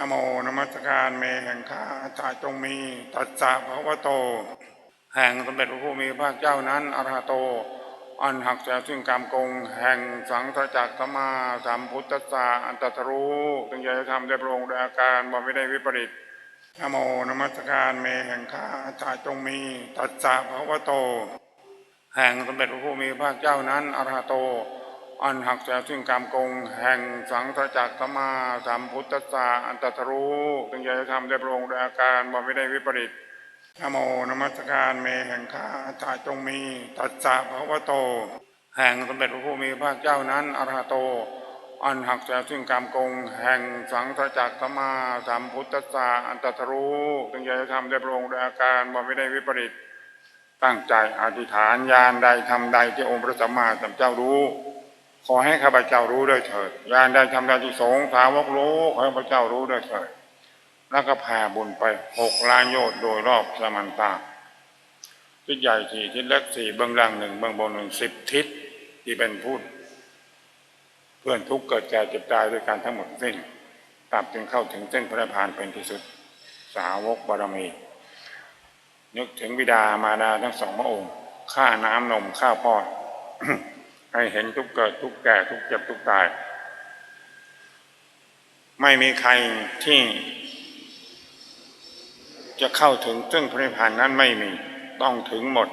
นโมนมัสการเมแห่งข้าอาจารย์จงมีตัสสะภะวะโต แห่งสมเด็จพระผู้มีพระเจ้านั้นอรหโต อันหักจากซึ่งกรรมกง แห่งสังฆจักรสมาสัมพุทธัสสะอันตรรู้ถึงจะทำได้พระองค์ด้วยอาการบ่ไม่ได้วิปริตนโมนมัสการเมแห่งข้าอาจารย์จงมีตัสสะภะวะโต แห่งสมเด็จพระผู้มีพระเจ้านั้นอรหโต อันหักจากซึ่งกรรมกงแห่งสังฆจักรสมมาสัมพุทธัสสะอันตรรูปึงจะทำได้พระองค์ด้วยอาการบ่ไม่ได้วิปริตนโมนมัสการเมแห่งข้าจาจงมีตัสสะภะวโต แห่งสมเด็จพระผู้มีพระเจ้านั้นอรหโต อันหักจากซึ่งกรรมกงแห่งสังฆจักรสมมาสัมพุทธัสสะอันตรรูปึงจะทำได้พระองค์ด้วยอาการบ่ไม่ได้วิปริตตั้งใจอธิษฐานยานใดทำใดที่องค์พระสัมมาสัมพุทธเจ้ารู้ ขอให้ข้าพเจ้ารู้ด้วยเถิดยานใดทำใดที่สงสาวกรู้ขอให้ข้าพเจ้ารู้ด้วยเถิดแล้วก็แผ่บุญไปหกล้านโยชน์โดยรอบสมันตาทิศใหญ่สี่ทิศเล็กสี่เบื้องล่างหนึ่งเบื้องบนหนึ่งสิบทิศที่เป็นพูดเพื่อนทุกเกิดแก่เจ็บตายด้วยการทั้งหมดสิ้นตราบจึงเข้าถึงเส้นพระนิพพานเป็นที่สุด สาวกบารมี นึกถึงบิดามารดาทั้งสองพระองค์ข้าน้ำนมข้าวป้อน ให้เห็นทุกเกิดทุกแก่ทุกเจ็บทุกตาย ไม่มีใครที่จะเข้าถึงซึ่งพระนิพพานนั้นไม่มีต้องถึงหมด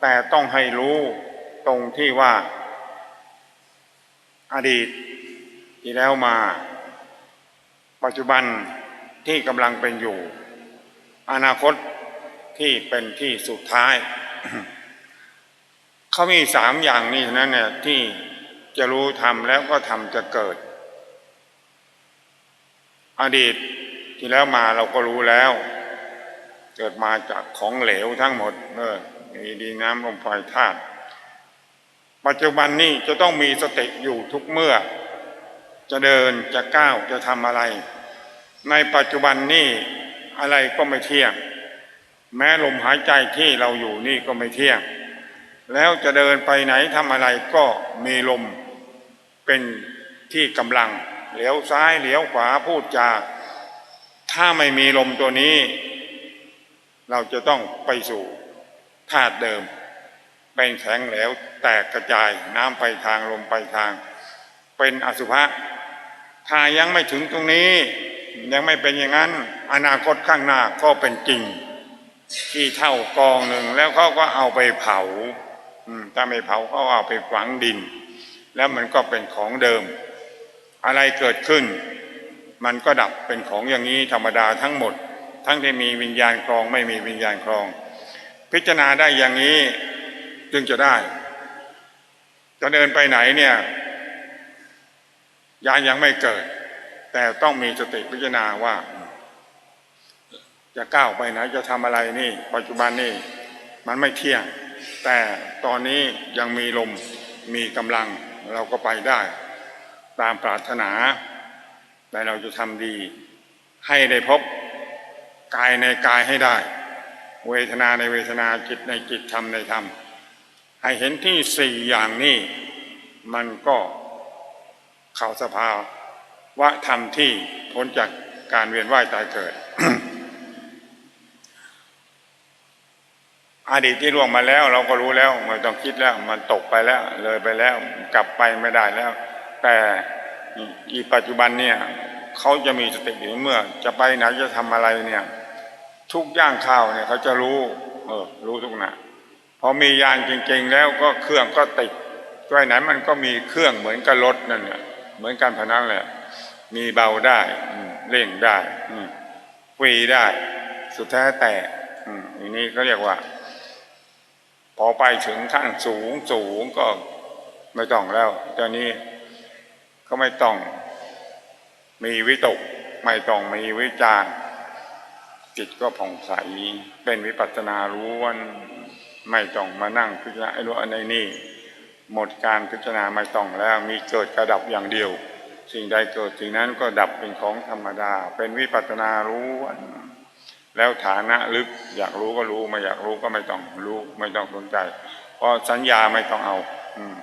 แต่ต้องให้รู้ตรงที่ว่า อดีตที่แล้วมา ปัจจุบันที่กำลังเป็นอยู่ อนาคตที่เป็นที่สุดท้าย เขามีสามอย่างนี่นั้นเนี่ยที่จะรู้ทำแล้วก็ทำจะเกิด อดีตที่แล้วมาเราก็รู้แล้ว เกิดมาจากของเหลวทั้งหมดเออมีดีน้ำลมไฟธาตุปัจจุบันนี้จะต้องมีสติอยู่ทุกเมื่อ จะเดินจะก้าวจะทำอะไร ในปัจจุบันนี้อะไรก็ไม่เที่ยง แม้ลมหายใจที่เราอยู่นี่ก็ไม่เที่ยง แล้วจะเดินไปไหนทำอะไรก็มีลมเป็นที่กำลังเหลียวซ้ายเหลียวขวาพูดจา ถ้าไม่มีลมตัวนี้ เราจะต้องไปสู่ธาตุเดิม เป็นแข็งเหลวแตกกระจายน้ำไปทางลมไปทาง เป็นอสุภะถ้ายังไม่ถึงตรงนี้ ยังไม่เป็นอย่างนั้น อนาคตข้างหน้าก็เป็นจริงที่เท่ากองหนึ่งแล้วเขาก็เอาไปเผา ถ้าไม่เผาเขาเอาไปฝังดิน แล้วมันก็เป็นของเดิม อะไรเกิดขึ้น มันก็ดับเป็นของอย่างนี้ธรรมดาทั้งหมด ทั้งที่มีวิญญาณครองไม่มีวิญญาณครอง พิจารณาได้อย่างนี้จึงจะได้จะเดินไปไหนเนี่ยยานยังไม่เกิด แต่ต้องมีสติพิจารณาว่า จะก้าวไปไหนจะทำอะไรนี่ ปัจจุบันนี่มันไม่เที่ยง แต่ตอนนี้ยังมีลมมีกำลังเราก็ไปได้ ตามปรารถนา แต่เราจะทำดี ให้ได้พบกายในกายให้ได้ เวทนาในเวทนาจิตในจิตธรรมในธรรม ให้เห็นที่สี่อย่างนี้มันก็เข้าสภาวะธรรมที่พ้นจากการเวียนว่ายตายเกิด อดีตที่ล่วงมาแล้ว เราก็รู้แล้วไม่ต้องคิดแล้ว มันตกไปแล้ว เลยไปแล้ว กลับไปไม่ได้แล้ว แต่อีปัจจุบันเนี่ยเขาจะมีสติอยู่เมื่อ จะไปไหนจะทำอะไรเนี่ย ทุกย่างข้าวเนี่ยเขาจะรู้ เออ รู้ทุกหนะพอมียานจริง ๆ แล้วก็เครื่องก็ติดไปไหนมันก็มีเครื่องเหมือนกับรถนั่นแหละเหมือนกันพนันแหละ มีเบาได้อืเร่งได้อืฟรีได้ สุดแท้แต่อืมอันนี้เขาเรียกว่า พอไปถึงขั้นสูงสูงก็ไม่ต้องแล้วตอนนี้ก็ไม่ต้องมีวิตก ไม่ต้องมีวิจารจิตก็ผ่องใส เป็นวิปัสสนารู้วันไม่ต้องมานั่งพิจารณาไอ้รู้อันในนี่หมดการพิจารณาไม่ต้องแล้วมีเกิดกระดับอย่างเดียว สิ่งใดเกิดสิ่งนั้นก็ดับเป็นของธรรมดา เป็นวิปัสสนารู้วัน แล้วฐานะลึกอยากรู้ก็รู้ไม่อยากรู้ก็ไม่ต้องรู้ไม่ต้องสนใจ เพราะสัญญาไม่ต้องเอา อืม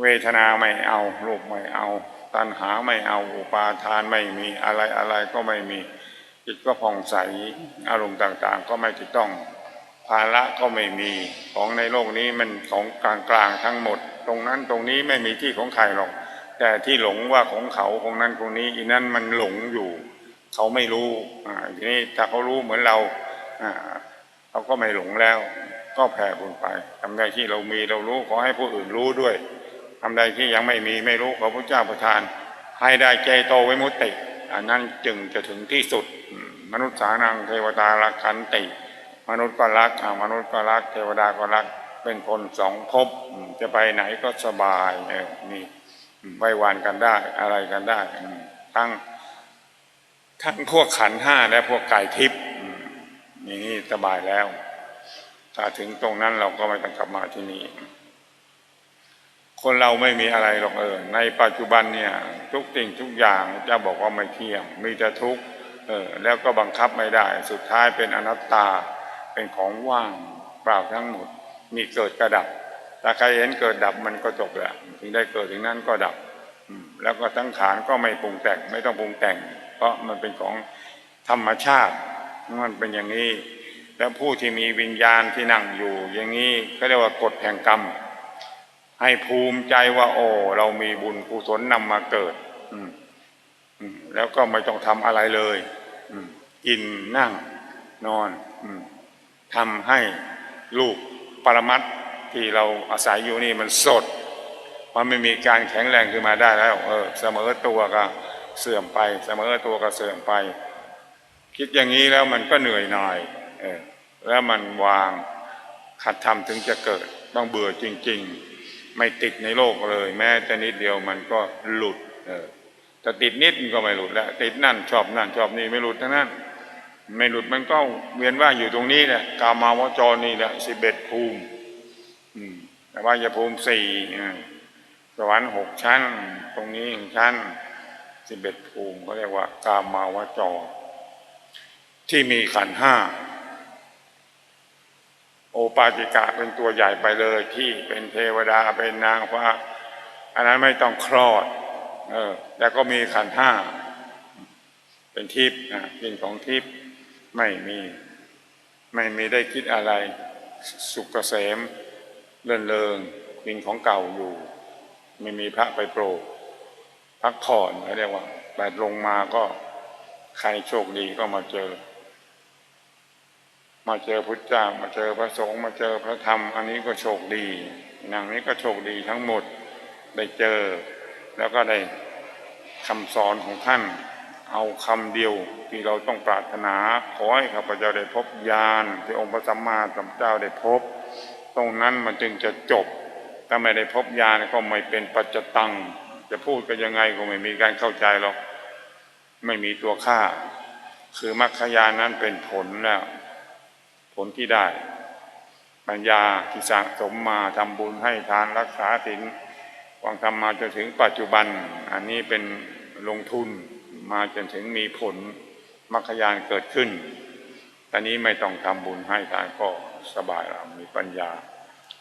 เวทนาไม่เอารูปไม่เอา ตัณหาไม่เอาอุปาทานไม่มีอะไรอะไรก็ไม่มีจิตก็ผ่องใสอารมณ์ต่าง ๆ ก็ไม่ติดต้องภาระก็ไม่มีของในโลกนี้มันของกลางๆทั้งหมด ตรงนั้นตรงนี้ไม่มีที่ของใครหรอก แต่ที่หลงว่าของเขาของนั้นของนี้อีนั้นมันหลงอยู่ เขาไม่รู้ทีนี้ถ้าเขารู้เหมือนเราเขาก็ไม่หลงแล้ว ก็แผ่บุญไปทำใดที่เรามีเรารู้ขอให้ผู้อื่นรู้ด้วยทำใดที่ยังไม่มีไม่รู้ขอพระเจ้าประทาน ให้ได้เจโตไวิมุตติอันนั้นจึงจะถึงที่สุด มนุษย์สานังเทวดารักขันติ มนุษย์ก็รักมนุษย์ก็รัก เทวดาก็รัก เป็นคนสองภพจะไปไหนก็สบายเออนี่ไว้วานกันได้อะไรกันได้ทั้ง ทั้งพวกขันห้าและพวกกายทิพย์นี้สบายแล้ว ถ้าถึงตรงนั้นเราก็ไม่ต้องกลับมาที่นี่คนเราไม่มีอะไรหรอกเออในปัจจุบันเนี่ย ทุกสิ่งทุกอย่างจะบอกว่าไม่เที่ยงมีแต่ทุกข์เออแล้วก็บังคับไม่ได้ สุดท้ายเป็นอนัตตาเป็นของว่างเปล่าทั้งหมด มีเกิดกระดับถ้าใครเห็นเกิดดับมันก็จบแหละถึงได้เกิดถึงนั้นก็ดับแล้วก็ทั้งขานก็ไม่ปรุงแต่งไม่ต้องปรุงแต่ง เพราะมันเป็นของธรรมชาติมันเป็นอย่างนี้ แล้วผู้ที่มีวิญญาณที่นั่งอยู่ อย่างนี้ก็เรียกว่ากฎแห่งกรรม ให้ภูมิใจว่า โอ้เรามีบุญกุศลนำมาเกิดแล้วก็ไม่ต้องทำอะไรเลยกินนั่งนอนทำให้ลูกปรมัตถ์ที่เราอาศัยอยู่นี่มันสด มันไม่มีการแข็งแรงขึ้นมาได้แล้ว เออ เสมอตัวก็ เสื่อมไปเสมอตัวก็เสื่อมไป คิดอย่างนี้แล้วมันก็เหนื่อยหน่อยเออแล้วมันวางขัดทำถึงจะเกิดต้องเบื่อจริง ๆ ไม่ติดในโลกเลย แม้แต่นิดเดียวมันก็หลุดเออแต่ติดนิดมันก็ไม่หลุดแล้วติดนั่นชอบนั่นชอบนี่ไม่หลุดทั้งนั้นไม่หลุดมันก็เวียนว่าอยู่ตรงนี้แหละกามาวจรนี่แหละสิบเอ็ดภูมิแต่ว่าจะภูมิสี่สวรรค์หกชั้น ตรงนี้หนึ่งชั้น สิบเอ็ดภูมิเขาเรียกว่ากามาวจรที่มีขันห้า โอปาติกะเป็นตัวใหญ่ไปเลยที่เป็นเทวดาเป็นนางฟ้าอันนั้นไม่ต้องคลอด เออแต่ก็มีขันห้า เป็นทิพย์นะกินของทิพย์ไม่มี ไม่มีได้คิดอะไร สุขเกษมเลื่อนเริงกินของเก่าอยู่ ไม่มีพระไปโปรด พักผ่อนเขาเรียกว่า แต่ลงมาก็ใครโชคดีก็มาเจอ มาเจอพุทธเจ้ามาเจอพระสงฆ์มาเจอพระธรรม อันนี้ก็โชคดีนางนี้ก็โชคดีทั้งหมดได้เจอ แล้วก็ได้คำสอนของท่าน เอาคำเดียวที่เราต้องปรารถนา ขอให้ข้าพเจ้าได้พบญาณที่องค์พระสัมมาสัมพุทธเจ้าได้พบ ตรงนั้นมันจึงจะจบถ้าไม่ได้พบญาณก็ไม่เป็นปัจจตัง จะพูดกันยังไงก็ไม่มีการเข้าใจหรอก ไม่มีตัวค่า คือมรรคญาณนั้นเป็นผลแล้ว ผลที่ได้ ปัญญาที่สะสมมาทำบุญให้ทานรักษาศีลวางธรรมาจนถึงปัจจุบัน อันนี้เป็นลงทุนมาจนถึงมีผลมรรคญาณเกิดขึ้นตอนนี้ไม่ต้องทำบุญให้ทานก็สบายแล้วมีปัญญา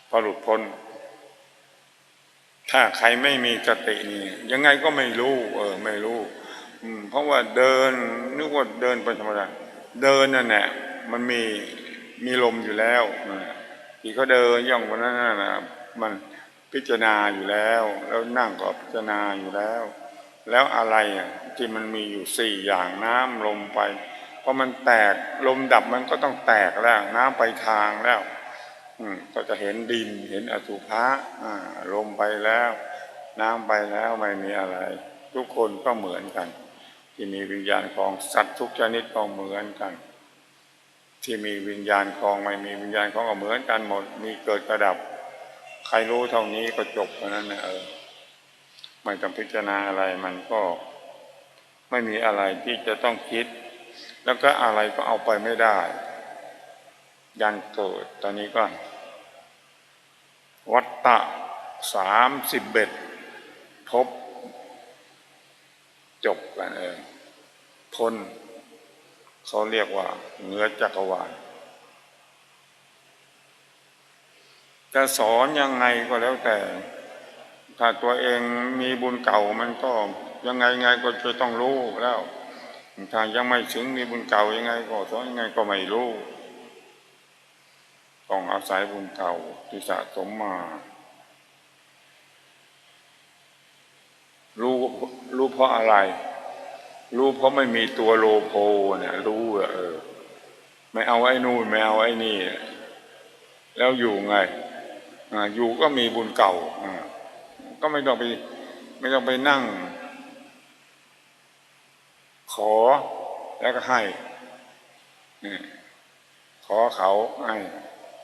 พอหลุดพ้น ถ้าใครไม่มีสตินี่ยังไงก็ไม่รู้ เออ ไม่รู้เพราะว่าเดินนึกว่าเดินไปธรรมดาเดินนั่นแหละมันมีมีลมอยู่แล้วที่เขาเดินย่องวันนั้นน่ะมันพิจารณาอยู่แล้ว แล้วนั่งก็พิจารณาอยู่แล้ว แล้วอะไรอะที่มันมีอยู่สี่อย่างน้ำลมไฟพอมันแตกลมดับมันก็ต้องแตกแล้วน้ำไปทางแล้ว ก็จะเห็นดินเห็นอสุภะลมไปแล้ว น้ำไปแล้วไม่มีอะไร ทุกคนก็เหมือนกัน ที่มีวิญญาณของสัตว์ทุกชนิดก็เหมือนกัน ที่มีวิญญาณของไม่มีวิญญาณของก็เหมือนกันหมด มีเกิดกระดับ ใครรู้เท่านี้ก็จบเท่านั้นนะเออไม่ต้องพิจารณาอะไรมันก็ไม่มีอะไรที่จะต้องคิด แล้วก็อะไรก็เอาไปไม่ได้ ยันเกิด ตอนนี้ก็ วัตตะสามสิบเบ็ดพบ จบกันเองพ้นเขาเรียกว่าเหนือจักรวาลจะสอนยังไงก็แล้วแต่ ถ้าตัวเองมีบุญเก่ามันก็ยังไงไงก็จะต้องรู้แล้ว ถ้ายังไม่ถึงมีบุญเก่ายังไง ก็สอนยังไงก็ไม่รู้ ต้องอาศัยบุญเก่าที่สะสมมา รู้รู้เพราะอะไร รู้เพราะไม่มีตัวโลโพเนี่ยรู้เออ ไม่เอาไอ้นู่นไม่เอาไอ้นี่ แล้วอยู่ไงออยู่ก็มีบุญเก่าอก็ไม่ต้องไป ไม่ต้องไปนั่ง ขอแล้วก็ให้ขอเขาให้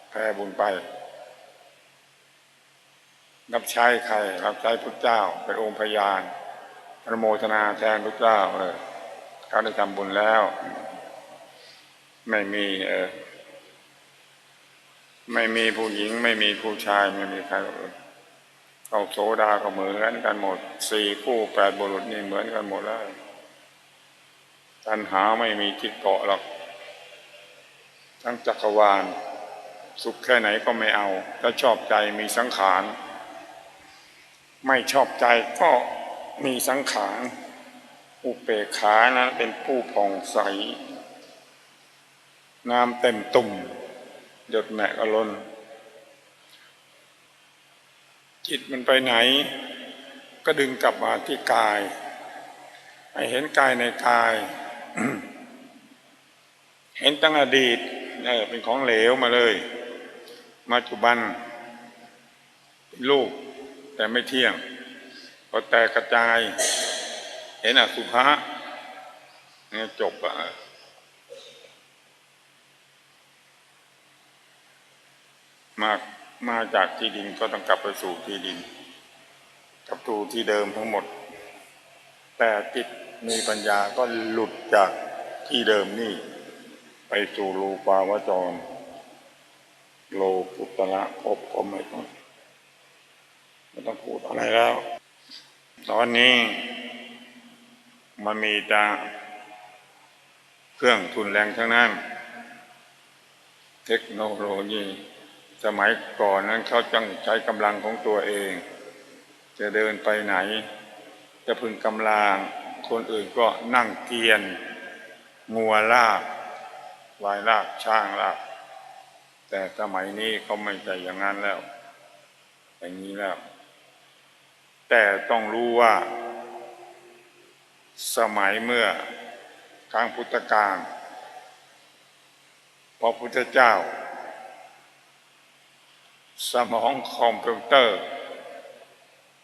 แผ่บุญไป รับใช้ใคร รับใช้พระเจ้า เป็นองค์พยานอนุโมทนาแทนพระเจ้าเออเขาได้ทำบุญแล้ว ไม่มีเออไม่มีผู้หญิง ไม่มีผู้ชายไม่มีใครเขาโสดาก็เหมือนกันหมดสี่คู่แปดบุรุษนี่เหมือนกันหมดแล้วตัณหาไม่มีที่เกาะหรอก ทั้งจักรวาล สุขแค่ไหนก็ไม่เอา ถ้าชอบใจมีสังขาร ไม่ชอบใจก็มีสังขารอุเปขานั้นเป็นผู้ผ่องใส น้ำเต็มตุ่ม หยดแหมกอล้น จิตมันไปไหน ก็ดึงกลับมาที่กายให้เห็นกายในกาย เห็นตั้งอดีตเออเป็นของเหลวมาเลย มาจุบันเป็นรูปแต่ไม่เที่ยงพอแตกกระจาย เห็นอสุภะเนี่ยจบอะมามาจากที่ดินก็ต้องกลับไปสู่ที่ดินกลับสู่ที่เดิมทั้งหมด แต่จิตมีปัญญาก็หลุดจากที่เดิมนี่ ไปสู่รูปาวจร โลกุตละภพก็ไม่ต้องไม่ต้องพูดอะไรแล้ว ตอนนี้มันมีต่เครื่องทุนแรงทั้งนั้น เทคโนโลยีสมัยก่อนนั้นเขาจังใช้กำลังของตัวเอง จะเดินไปไหน จะพึงกำลังคนอื่นก็นั่งเกียนงัวลากวายลากช่างลาก แต่สมัยนี้เขาไม่ใช่อย่างนั้นแล้ว อย่างนี้แล้ว แต่ต้องรู้ว่า สมัยเมื่อครั้งพุทธกาลพระพุทธเจ้า สมองคอมพิวเตอร์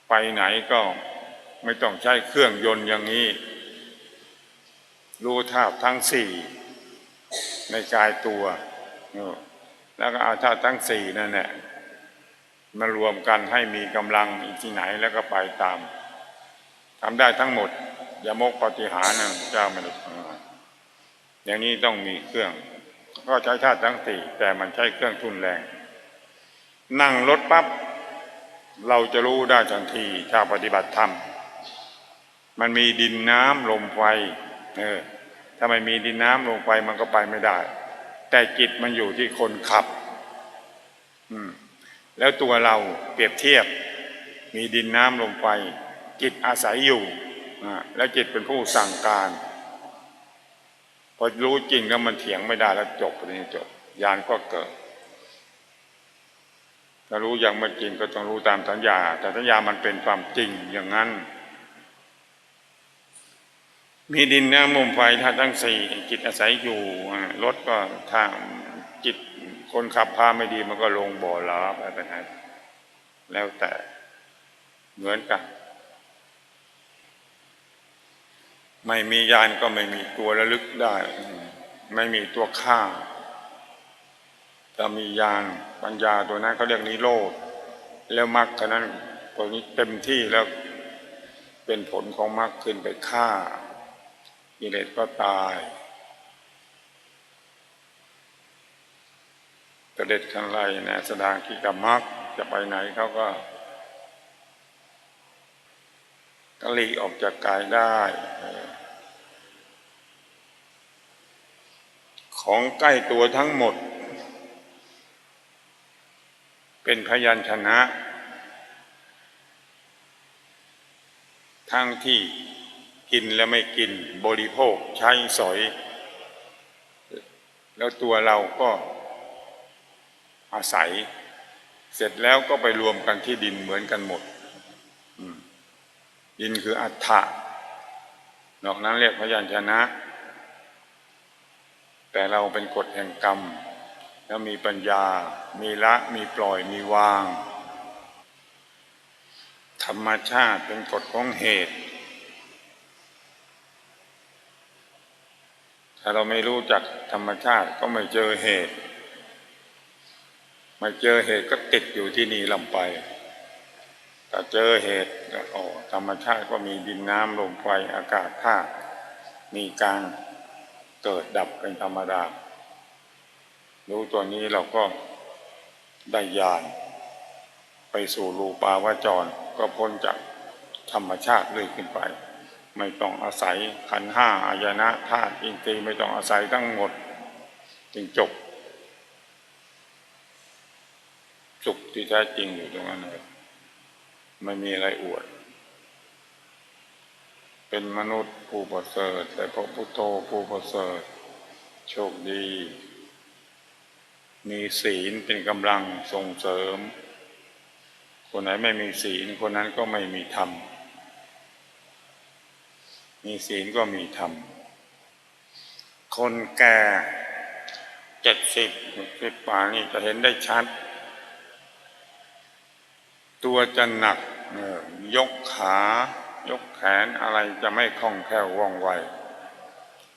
ไปไหนก็ไม่ต้องใช้เครื่องยนต์อย่างนี้ รู้ธาตุทั้งสี่ในกายตัวเออ แล้วก็เอาธาตุทั้งสี่นั่นแหละมารวมกันให้มีกำลังอีกที่ไหนแล้วก็ไปตามทำได้ทั้งหมดยมกปฏิหารนะเจ้าไม่ได้ทำงอย่างนี้ต้องมีเครื่อง ก็ใช้ธาตุทั้งสี่แต่มันใช้เครื่องทุนแรง นั่งรถปั๊บเราจะรู้ได้ทันทีถ้าปฏิบัติธรรมมันมีดินน้ำลมไฟเออถ้าไม่มีดินน้ำลมไฟมันก็ไปไม่ได้ แต่จิตมันอยู่ที่คนขับ อืม แล้วตัวเราเปรียบเทียบ มีดินน้ำลมไฟจิตอาศัยอยู่แล้วจิตเป็นผู้สั่งการ พอรู้จริงแล้วมันเถียงไม่ได้แล้วจบนี้จบยานก็เกิดถ้ารู้อย่างไม่จริงก็ต้องรู้ตามสัญญา แต่สัญญามันเป็นความจริงอย่างนั้น มีดินน้ำลมไฟธาตุทั้งสี่จิตอาศัยอยู่รถก็ทางจิตคนขับพาไม่ดีมันก็ลงบ่อล้าไปไปไหนแล้วแต่เหมือนกัน ไม่มียานก็ไม่มีตัวระลึกได้ ไม่มีตัวข้างถ้ามียานปัญญาตัวนั้นเขาเรียกนิโรธแล้วมรรคนั้นตัวนี้เต็มที่แล้วเป็นผลของมรรคขึ้นไปฆ่า กิเลสก็ตายกระเด็ดขันไล่นะแสดงกิกมรรคจะไปไหนเขาก็กหลีออกจากกายได้ ของใกล้ตัวทั้งหมด เป็นพยัญชนะ ทั้งที่ กินและไม่กินบริโภคใช้สอย แล้วตัวเราก็อาศัย เสร็จแล้วก็ไปรวมกันที่ดินเหมือนกันหมดดินคืออัฏฐะนอกนั้นเรียกพยัญชนะ แต่เราเป็นกฎแห่งกรรม แล้วมีปัญญา มีละ มีปล่อย มีวาง ธรรมชาติเป็นกฎของเหตุ ถ้าเราไม่รู้จักธรรมชาติก็ไม่เจอเหตุ ไม่เจอเหตุก็ติดอยู่ที่นี่ลำไปถ้าเจอเหตุแล้วอ๋อธรรมชาติก็มีดินน้ำลมไฟอากาศธาตุมีการเกิดดับเป็นธรรมดา รู้ตัวนี้เราก็ได้ญาณไปสู่รูปาวจร ก็พ้นจากธรรมชาติเลยขึ้นไป ไม่ต้องอาศัยขันห้าอายนะธาตุอินทรีย์ไม่ต้องอาศัยทั้งหมดจึงจบ สุขที่แท้จริงอยู่ตรงนั้นเลยไม่มีอะไรอวด เป็นมนุษย์ผู้ประเสริฐแต่พระพุทโธผู้ประเสริฐ โชคดี มีศีลเป็นกำลังส่งเสริม คนไหนไม่มีศีลคนนั้นก็ไม่มีธรรม มีศีลก็มีธรรม คนแก่เจ็ดสิบสิบป่านี่จะเห็นได้ชัด ตัวจะหนักยกขายกแขนอะไรจะไม่คล่องแคล่วว่องไว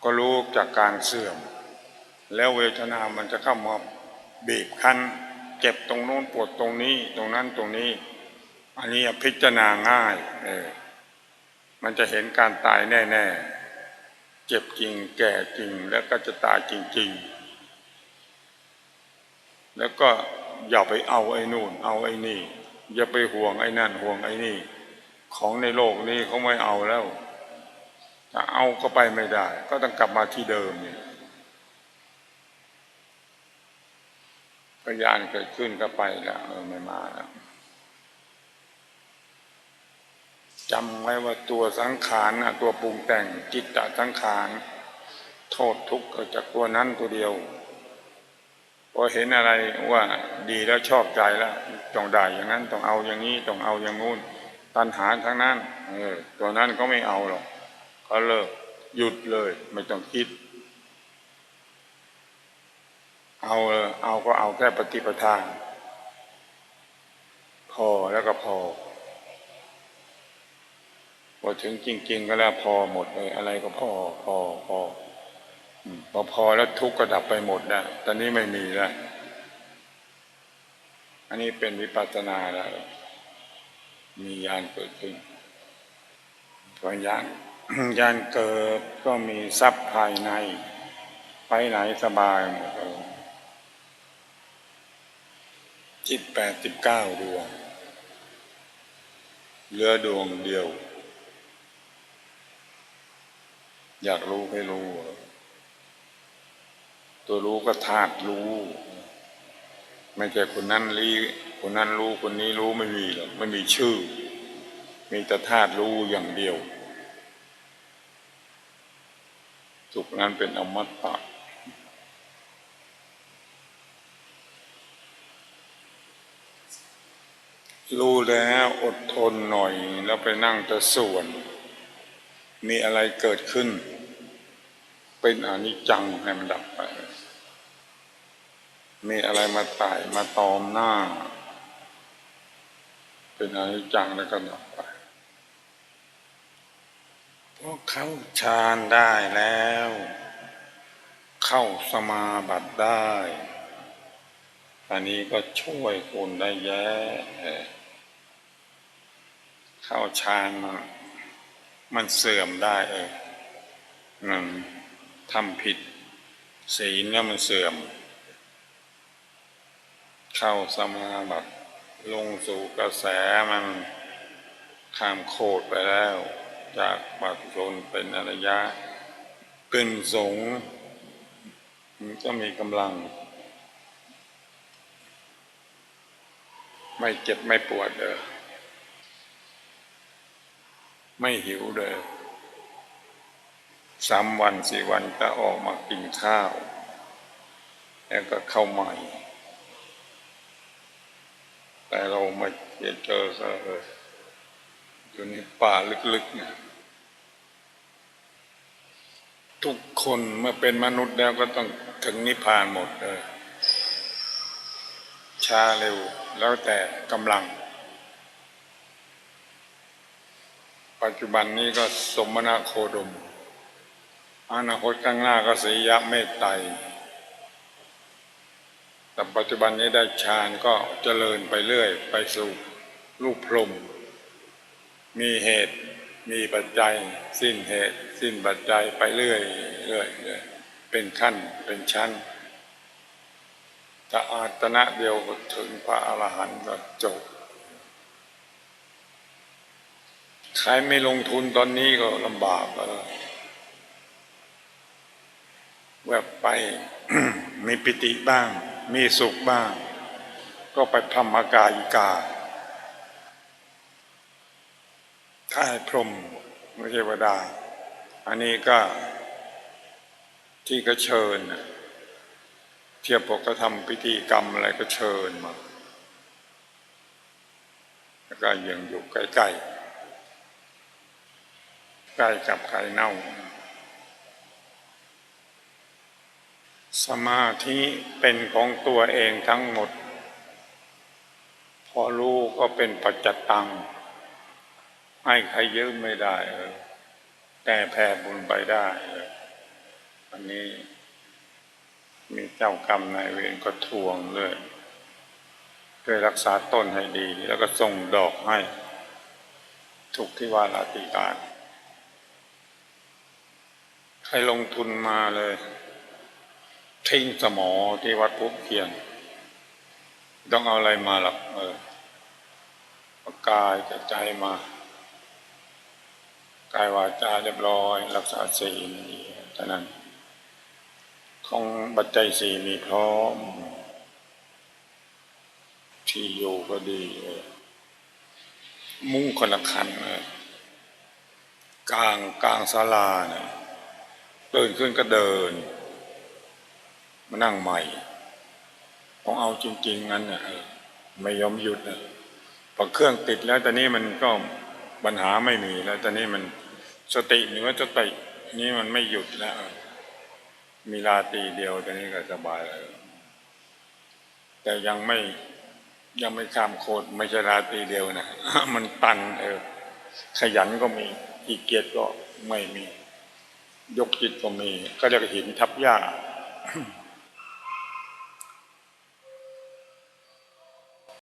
ก็รู้จากการเสื่อม แล้วเวทนามันจะเข้ามาบีบคั้น เจ็บตรงโน้นปวดตรงนี้ตรงนั้นตรงนี้ อันนี้พิจารณาง่าย เออ มันจะเห็นการตายแน่ๆ เจ็บจริง แก่จริง แล้วก็จะตายจริง ๆ แล้วก็อย่าไปเอาไอ้นู่น เอาไอ้นี่ อย่าไปห่วงไอ้นั่นห่วงไอ้นี่ ของในโลกนี้เขาไม่เอาแล้วถ้าเอาก็ไปไม่ได้ ก็ต้องกลับมาที่เดิมนี่พยานเกิดขึ้นก็ไปแล้วเออไม่มาแล้ว จำไว้ว่าตัวสังขารน่ะตัวปรุงแต่งจิตตสังขารโทษทุกข์กิดจากตัวนั้นตัวเดียวพอเห็นอะไรว่าดีแล้วชอบใจแล้วต้องได้อย่างนั้นต้องเอาอย่างนี้ต้องเอาอย่างงู้นตัณหาทั้งนั้นเออตัวนั้นก็ไม่เอาหรอกก็เลิกหยุดเลย ไม่ต้องคิด เอาเออเอาก็เอาแค่ปฏิปทาพอแล้วก็พอ พอถึงจริง ๆ ก็แล้วพอหมดเลยอะไรก็พอพอพอพอพอแล้วทุกข์ก็ดับไปหมดนะตอนนี้ไม่มีแล้วอันนี้เป็นวิปัสสนาแล้วมีญาณเกิดขึ้นพอญาณญาณเกิดก็มีทรัพย์ภายใน ไปไหนสบายหมดเลยจิตแปดสิบเก้าดวง เหลือดวงเดียว อยากรู้ให้รู้ ตัวรู้ก็ธาตุรู้ ไม่ใช่คนนั้นรีคนนั้นรู้คนนี้รู้ไม่มีหรอกไม่มีชื่อ มีแต่ธาตุรู้อย่างเดียวสุขนั้นเป็นอมตะรู้แล้วอดทนหน่อย แล้วไปนั่งแต่ส่วน มีอะไรเกิดขึ้น เป็นอนิจจังให้มันดับไป มีอะไรมาตายมาตอมหน้า เป็นอนิจจังแล้วก็ดับไปพวกเข้าฌานได้แล้ว เข้าสมาบัติได้ อันนี้ก็ช่วยคุณได้แย่เข้าฌานมา มันเสื่อมได้เออทำผิดศีลแล้วมันเสื่อม เข้าสมาบัติลงสู่กระแสมันข้ามโคตรไปแล้ว จากปัจจุนเป็นอริยะเป็นสงมันก็มีกำลัง ไม่เจ็บไม่ปวดเออ ไม่หิวเลยสามวันสี่วันก็ออกมากินข้าว แล้วก็เข้าใหม่ แต่เราไม่เจอก็เอออยู่ในป่าลึกๆเนี่ยทุกคนเมื่อเป็นมนุษย์แล้วก็ต้องถึงนิพพานหมดเลยช้าเร็วแล้วแต่กำลัง ปัจจุบันนี้ก็สมณะโคดม อนาคตข้างหน้าก็สียะเมตไตรแต่ปัจจุบันนี้ได้ฌานก็เจริญไปเรื่อย ไปสู่รูปพรม มีเหตุมีปัจจัย สิ้นเหตุ สิ้นปัจจัยไปเรื่อยเรื่อยเรื่อยเป็นขั้นเป็นชั้นถ้าอาตนะเดียวถึงพระอรหันต์ก็จบ ใครไม่ลงทุนตอนนี้ก็ลำบากเออแวบไปมีปิติบ้าง มีสุขบ้าง ก็ไปทำอากายิกาถ้าให้พรมไม่ใช่วดา อันนี้ก็ที่ก็เชิญน่ะเทียบพวกก็ทำพิธีกรรมอะไรก็เชิญมา แล้วก็ยังอยู่ใกล้ๆ ใกล้กับไข่เน่า สมาธิเป็นของตัวเองทั้งหมด พอรู้ก็เป็นปัจจตัง ให้ใครยืมไม่ได้เออแต่แผ่บุญไปได้เอออันนี้มีเจ้ากรรมนายเวรก็ทวงเลยช่วยรักษาต้นให้ดี แล้วก็ส่งดอกให้ทุกที่ว่าลาติการ ใครลงทุนมาเลย ทิ้งสมอที่วัดพุกเขียนต้องเอาอะไรมาหรอกเออากายกับใจมากายวาจาเรียบร้อย รักษาศีลเท่านั้น ของปัจจัยสี่มีพร้อม ที่อยู่ก็ดีเออมุ้งคนละคันกลางกลางศาลาเนี่ย เดินขึ้นก็เดิน มานั่งใหม่ต้องเอาจริง ๆ งั้นน่ะไม่ยอมหยุดนะพอเครื่องติดแล้วตอนนี้มันก็ปัญหาไม่มีแล้วตอนนี้มันสติเหนือสตินี่มันไม่หยุดแล้วมีลาตีเดียวตอนนี้ก็สบายแล้วแต่ยังไม่ยังไม่ข้ามโคดไม่ใช่ลาตีเดียวนะมันตันเออขยันก็มีอีเกียจก็ไม่มี ยกจิตก็มีก็เรียกหินทับหญ้า